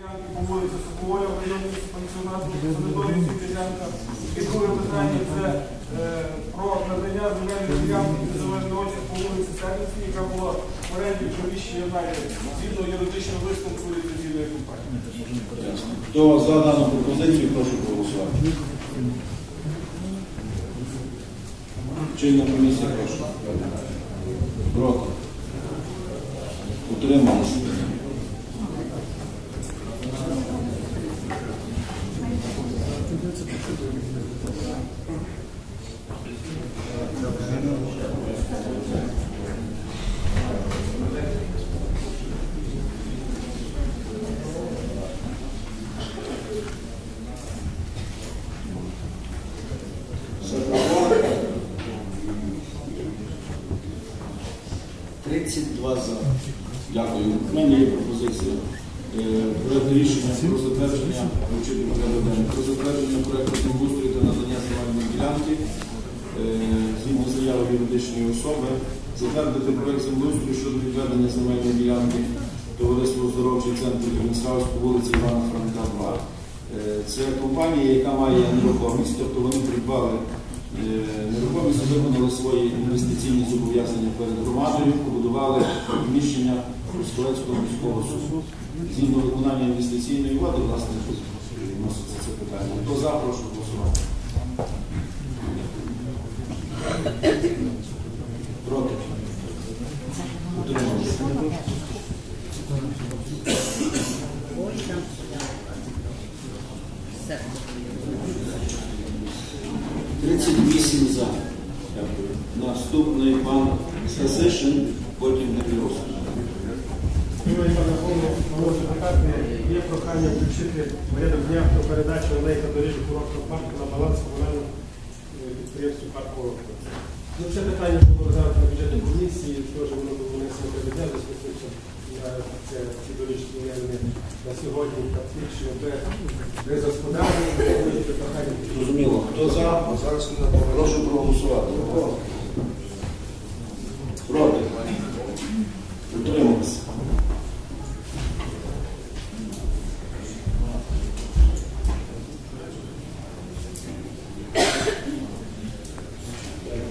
ділянки по вулиці Суховоля в районі пансіонату Санаторії ділянка. І друге питання це е, про надання земельної під земельний очі по вулиці Сервісній, яка була в оренді приміщення Юнайтед згідно юридичного висновку ліцензійної компанії. Хто за дану пропозицію, прошу проголосувати. Чинна комісія, прошу. Проти. Утрималися. 32 за. Дякую. У мене є пропозиція. Е, Проект рішення про затвердження вручити порядок денний. про затвердження проекту землеустрою та надання земельної ділянки е, згідно заяви юридичної особи, затвердити проект землеустрою щодо відведення земельної ділянки товариство оздоровчий центр Вінсхаус по вулиці Івана Франка 2. Е, Це компанія, яка має нерухомість, тобто вони придбали нерухомість, виконали свої інвестиційні зобов'язання перед громадою, побудували приміщення Трускавецького міського суду. Згідно виконання інвестиційної влади, власне, вноситься це питання. Хто за, прошу голосувати. Проти. Утрималися. Все. 38 за. Наступний пан Сасишин, потім Грильовський. Шановні пане голово, народні депутати, є прохання включити порядок дня про передачу алейка доріжок курортного парку на баланс комунального е, підприємства парк курорту. Ну, це питання було зараз на бюджетній комісії, теж воно було внесено до бюджету, що це ці доріжки вони на сьогодні фактично без, господарів, прохання Зрозуміло. Хто за? Зараз Прошу проголосувати. Проти. Утрималися.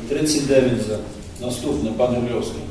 Тридцять дев'ять за. Наступне, пан Грильовський.